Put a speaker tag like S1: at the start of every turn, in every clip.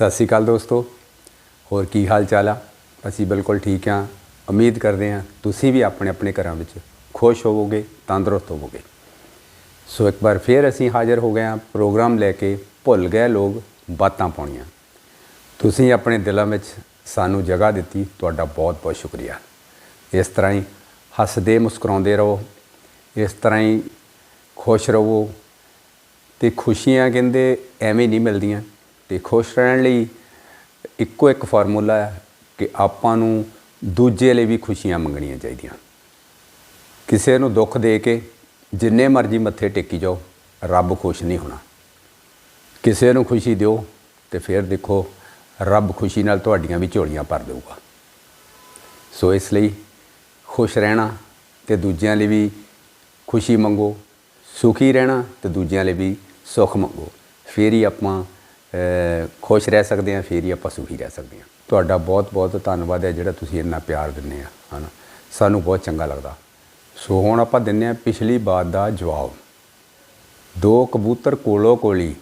S1: ਸਤਿ ਸ਼੍ਰੀ ਅਕਾਲ ਦੋਸਤੋ। ਹੋਰ ਕੀ ਹਾਲ ਚਾਲ ਆ? ਅਸੀਂ ਬਿਲਕੁਲ ਠੀਕ ਹਾਂ ਉਮੀਦ ਕਰਦੇ ਹਾਂ ਤੁਸੀਂ ਵੀ ਆਪਣੇ ਆਪਣੇ ਘਰਾਂ ਵਿੱਚ ਖੁਸ਼ ਹੋਵੋਗੇ, ਤੰਦਰੁਸਤ ਹੋਵੋਗੇ। ਸੋ ਇੱਕ ਵਾਰ ਫੇਰ ਅਸੀਂ ਹਾਜ਼ਰ ਹੋ ਗਏ ਹਾਂ ਪ੍ਰੋਗਰਾਮ ਲੈ ਕੇ ਭੁੱਲ ਗਏ ਲੋਕ, ਬਾਤਾਂ ਪਾਉਣੀਆਂ। ਤੁਸੀਂ ਆਪਣੇ ਦਿਲਾਂ ਵਿੱਚ ਸਾਨੂੰ ਜਗ੍ਹਾ ਦਿੱਤੀ। ਤੁਹਾਡਾ ਬਹੁਤ ਬਹੁਤ ਸ਼ੁਕਰੀਆ। ਇਸ ਤਰ੍ਹਾਂ ਹੀ ਹੱਸਦੇ ਮੁਸਕਰਾਉਂਦੇ ਰਹੋ। ਇਸ ਤਰ੍ਹਾਂ ਹੀ ਖੁਸ਼ ਰਹੋ। ਤੇ ਖੁਸ਼ੀਆਂ ਕਹਿੰਦੇ ਐਵੇਂ ਨਹੀਂ ਮਿਲਦੀਆਂ। ਤੇ ਖੁਸ਼ ਰਹਿਣ ਲਈ ਇੱਕੋ ਇੱਕ ਫਾਰਮੂਲਾ ਹੈ ਕਿ ਆਪਾਂ ਨੂੰ ਦੂਜੇ ਲਈ ਵੀ ਖੁਸ਼ੀਆਂ ਮੰਗਣੀਆਂ ਚਾਹੀਦੀਆਂ। ਕਿਸੇ ਨੂੰ ਦੁੱਖ ਦੇ ਕੇ ਜਿੰਨੇ ਮਰਜ਼ੀ ਮੱਥੇ ਟੇਕੀ ਜਾਓ, ਰੱਬ ਖੁਸ਼ ਨਹੀਂ ਹੋਣਾ। ਕਿਸੇ ਨੂੰ ਖੁਸ਼ੀ ਦਿਓ ਤੇ ਫਿਰ ਦੇਖੋ ਰੱਬ ਖੁਸ਼ੀ ਨਾਲ ਤੁਹਾਡੀਆਂ ਵੀ ਝੋਲੀਆਂ ਭਰ ਦੇਊਗਾ। ਸੋ ਇਸ ਲਈ ਖੁਸ਼ ਰਹਿਣਾ ਤੇ ਦੂਜਿਆਂ ਲਈ ਵੀ ਖੁਸ਼ੀ ਮੰਗੋ, ਸੁਖੀ ਰਹਿਣਾ ਤੇ ਦੂਜਿਆਂ ਲਈ ਵੀ ਸੁੱਖ ਮੰਗੋ। ਫਿਰ ਹੀ ਆਪਾਂ ਖੁਸ਼ ਰਹਿ ਸਕਦੇ ਹਾਂ, ਫਿਰ ਹੀ ਆਪਾਂ ਸੁਖੀ ਰਹਿ ਸਕਦੇ ਹਾਂ। ਤੁਹਾਡਾ ਬਹੁਤ ਬਹੁਤ ਧੰਨਵਾਦ ਹੈ ਜਿਹੜਾ ਤੁਸੀਂ ਇੰਨਾ ਪਿਆਰ ਦਿੰਦੇ ਆ, ਹਨਾ? ਸਾਨੂੰ ਬਹੁਤ ਚੰਗਾ ਲੱਗਦਾ। ਸੋ ਹੁਣ ਆਪਾਂ ਦਿੰਨੇ ਆ ਪਿਛਲੀ ਬਾਤ ਦਾ ਜਵਾਬ। ਦੋ ਕਬੂਤਰ ਕੋਲੋ ਕੋਲੀ,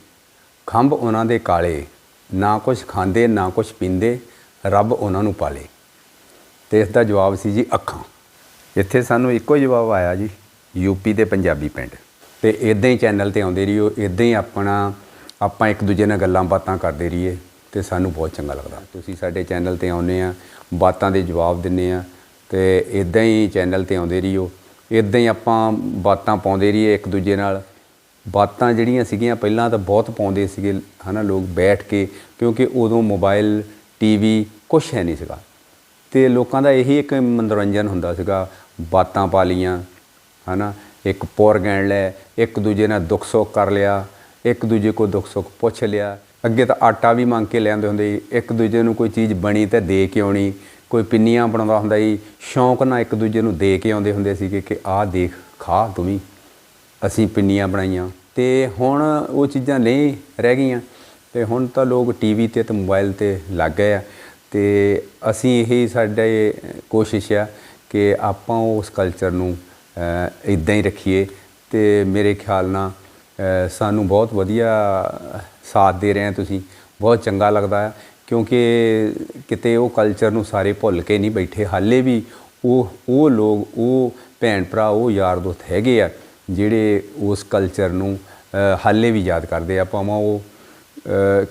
S1: ਖੰਭ ਉਹਨਾਂ ਦੇ ਕਾਲੇ, ਨਾ ਕੁਛ ਖਾਂਦੇ, ਨਾ ਕੁਛ ਪੀਂਦੇ, ਰੱਬ ਉਹਨਾਂ ਨੂੰ ਪਾਲੇ। ਤੇ ਇਸ ਦਾ ਜਵਾਬ ਸੀ ਜੀ ਅੱਖਾਂ। ਇੱਥੇ ਸਾਨੂੰ ਇੱਕੋ ਹੀ ਜਵਾਬ ਆਇਆ ਜੀ ਯੂਪੀ ਦੇ ਪੰਜਾਬੀ ਪਿੰਡ। ਤੇ ਇਦਾਂ ਹੀ ਚੈਨਲ ਤੇ ਆਉਂਦੇ ਰਹੀਓ ਇਦਾਂ ਹੀ ਆਪਣਾ ਆਪਾਂ ਇੱਕ ਦੂਜੇ ਨਾਲ ਗੱਲਾਂ ਬਾਤਾਂ ਕਰਦੇ ਰਹੀਏ ਤੇ ਸਾਨੂੰ ਬਹੁਤ ਚੰਗਾ ਲੱਗਦਾ। ਤੁਸੀਂ ਸਾਡੇ ਚੈਨਲ ਤੇ ਆਉਂਦੇ ਆ, ਬਾਤਾਂ ਦੇ ਜਵਾਬ ਦਿੰਨੇ ਆ ਤੇ ਇਦਾਂ ਹੀ ਚੈਨਲ ਤੇ ਆਉਂਦੇ ਰਹੀਓ। ਇਦਾਂ ਹੀ ਆਪਾਂ ਬਾਤਾਂ ਪਾਉਂਦੇ ਰਹੀਏ ਇੱਕ ਦੂਜੇ ਨਾਲ। ਬਾਤਾਂ ਜਿਹੜੀਆਂ ਸੀਗੀਆਂ ਪਹਿਲਾਂ ਤਾਂ ਬਹੁਤ ਪਾਉਂਦੇ ਸੀਗੇ, ਹਨਾ, ਲੋਕ ਬੈਠ ਕੇ, ਕਿਉਂਕਿ ਉਦੋਂ ਮੋਬਾਈਲ ਟੀਵੀ ਕੁਛ ਹੈ ਨਹੀਂ ਸੀਗਾ। ਤੇ ਲੋਕਾਂ ਦਾ ਇਹੀ ਇੱਕ ਮਨੋਰੰਜਨ ਹੁੰਦਾ ਸੀਗਾ, ਬਾਤਾਂ ਪਾ ਲੀਆਂ ਹਨਾ, ਇੱਕ ਪੌਰ ਗੈਣ ਲੈ, ਇੱਕ ਦੂਜੇ ਨਾਲ ਦੁੱਖ ਸੁੱਖ ਕਰ ਲਿਆ ਇੱਕ ਦੂਜੇ ਕੋ ਦੁੱਖ ਸੁੱਖ ਪੁੱਛ ਲਿਆ। ਅੱਗੇ ਤਾਂ ਆਟਾ ਵੀ ਮੰਗ ਕੇ ਲਿਆਉਂਦੇ ਹੁੰਦੇ ਸੀ। ਇੱਕ ਦੂਜੇ ਨੂੰ ਕੋਈ ਚੀਜ਼ ਬਣੀ ਤਾਂ ਦੇ ਕੇ ਆਉਣੀ। ਕੋਈ ਪਿੰਨੀਆਂ ਬਣਾਉਂਦਾ ਹੁੰਦਾ ਸੀ। ਸ਼ੌਂਕ ਨਾਲ ਇੱਕ ਦੂਜੇ ਨੂੰ ਦੇ ਕੇ ਆਉਂਦੇ ਹੁੰਦੇ ਸੀਗੇ ਕਿ ਆਹ ਦੇਖ, ਖਾ ਤੂੰ ਵੀ। ਅਸੀਂ ਪਿੰਨੀਆਂ ਬਣਾਈਆਂ। ਤੇ ਹੁਣ ਉਹ ਚੀਜ਼ਾਂ ਨਹੀਂ ਰਹਿ ਗਈਆਂ। ਤੇ ਹੁਣ ਤਾਂ ਲੋਕ ਟੀਵੀ ਤੇ ਤੇ ਮੋਬਾਈਲ ਤੇ ਲੱਗ ਗਏ ਆ। ਤੇ ਅਸੀਂ ਇਹੀ ਸਾਡੇ ਕੋਸ਼ਿਸ਼ ਆ ਕਿ ਆਪਾਂ ਉਸ ਕਲਚਰ ਨੂੰ ਇਦਾਂ ਹੀ ਰੱਖੀਏ। ਤੇ ਮੇਰੇ ਖਿਆਲ ਨਾਲ ਸਾਨੂੰ ਬਹੁਤ ਵਧੀਆ ਸਾਥ ਦੇ ਰਹੇ ਆ ਤੁਸੀਂ। ਬਹੁਤ ਚੰਗਾ ਲੱਗਦਾ ਹੈ ਕਿਉਂਕਿ ਕਿਤੇ ਉਹ ਕਲਚਰ ਨੂੰ ਸਾਰੇ ਭੁੱਲ ਕੇ ਨਹੀਂ ਬੈਠੇ। ਹਾਲੇ ਵੀ ਉਹ ਉਹ ਲੋਕ, ਉਹ ਭੈਣ ਭਰਾ, ਉਹ ਯਾਰ ਦੋਸਤ ਹੈਗੇ ਆ, ਜਿਹੜੇ ਉਸ ਕਲਚਰ ਨੂੰ ਹਾਲੇ ਵੀ ਯਾਦ ਕਰਦੇ ਆ। ਭਾਵੇਂ ਉਹ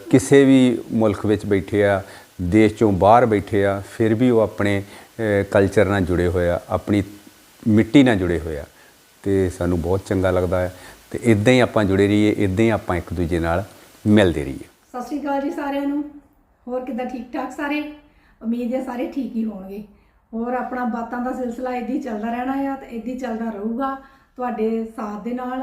S1: ਕਿਸੇ ਵੀ ਮੁਲਕ ਵਿੱਚ ਬੈਠੇ ਆ, ਦੇਸ਼ ਚੋਂ ਬਾਹਰ ਬੈਠੇ ਆ, ਫਿਰ ਵੀ ਉਹ ਆਪਣੇ ਕਲਚਰ ਨਾਲ ਜੁੜੇ ਹੋਏ ਆ, ਆਪਣੀ ਮਿੱਟੀ ਨਾਲ ਜੁੜੇ ਹੋਏ ਆ। ਤੇ ਸਾਨੂੰ ਬਹੁਤ ਚੰਗਾ ਲੱਗਦਾ ਹੈ ਤੇ ਇਦਾਂ ਹੀ ਆਪਾਂ ਜੁੜੇ ਰਹੀਏ ਇਦਾਂ ਹੀ ਆਪਾਂ ਇੱਕ ਦੂਜੇ ਨਾਲ ਮਿਲਦੇ ਰਹੀਏ।
S2: ਸਤਿ ਸ਼੍ਰੀ ਅਕਾਲ ਜੀ ਸਾਰਿਆਂ ਨੂੰ। ਹੋਰ ਕਿੱਦਾਂ ਠੀਕ ਠਾਕ ਸਾਰੇ? ਉਮੀਦ ਹੈ ਸਾਰੇ ਠੀਕ ਹੀ ਹੋਣਗੇ। ਹੋਰ ਆਪਣਾ ਬਾਤਾਂ ਦਾ ਸਿਲਸਿਲਾ ਇਦਾਂ ਹੀ ਚੱਲਦਾ ਰਹਿਣਾ ਆ ਤੇ ਇਦਾਂ ਹੀ ਚੱਲਦਾ ਰਹੂਗਾ ਤੁਹਾਡੇ ਸਾਥ ਦੇ ਨਾਲ।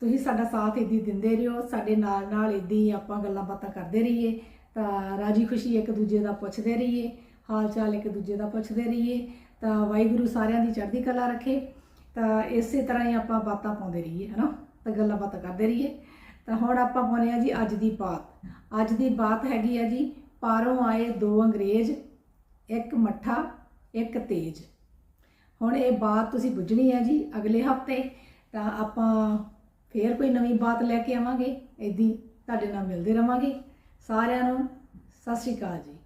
S2: ਤੁਸੀਂ ਸਾਡਾ ਸਾਥ ਇਦਾਂ ਹੀ ਦਿੰਦੇ ਰਹੋ, ਸਾਡੇ ਨਾਲ ਨਾਲ ਇਦਾਂ ਹੀ ਆਪਾਂ ਗੱਲਾਂ ਬਾਤਾਂ ਕਰਦੇ ਰਹੀਏ। ਤਾਂ ਰਾਜੀ ਖੁਸ਼ੀ ਇੱਕ ਦੂਜੇ ਦਾ ਪੁੱਛਦੇ ਰਹੀਏ, ਹਾਲ ਚਾਲ ਇੱਕ ਦੂਜੇ ਦਾ ਪੁੱਛਦੇ ਰਹੀਏ। ਤਾਂ ਵਾਹਿਗੁਰੂ ਸਾਰਿਆਂ ਦੀ ਚੜ੍ਹਦੀ ਕਲਾ ਰੱਖੇ। ਤਾਂ ਇਸੇ ਤਰ੍ਹਾਂ ਹੀ ਆਪਾਂ ਬਾਤਾਂ ਪਾਉਂਦੇ ਰਹੀਏ, ਹਨਾ? ਤਾਂ ਗੱਲਾਂ ਬਾਤਾਂ ਕਰਦੇ ਰਹੀਏ। ਤਾਂ ਹੁਣ ਆਪਾਂ ਪਾਉਂਦੇ ਆ ਜੀ ਅੱਜ ਦੀ ਬਾਤ। ਅੱਜ ਦੀ ਬਾਤ ਹੈਗੀ ਆ ਜੀ, ਪਾਰੋਂ ਆਏ ਦੋ ਅੰਗਰੇਜ਼, ਇੱਕ ਮੱਠਾ, ਇੱਕ ਤੇਜ। ਹੁਣ ਇਹ ਬਾਤ ਤੁਸੀਂ ਬੁੱਝਣੀ ਹੈ ਜੀ ਅਗਲੇ ਹਫ਼ਤੇ, ਤਾਂ ਆਪਾਂ ਫੇਰ ਕੋਈ ਨਵੀਂ ਬਾਤ ਲੈ ਕੇ ਆਵਾਂਗੇ। ਇਦਾਂ ਤੁਹਾਡੇ ਨਾਲ ਮਿਲਦੇ ਰਵਾਂਗੇ। ਸਾਰਿਆਂ ਨੂੰ ਸਤਿ ਸ਼੍ਰੀ ਅਕਾਲ ਜੀ।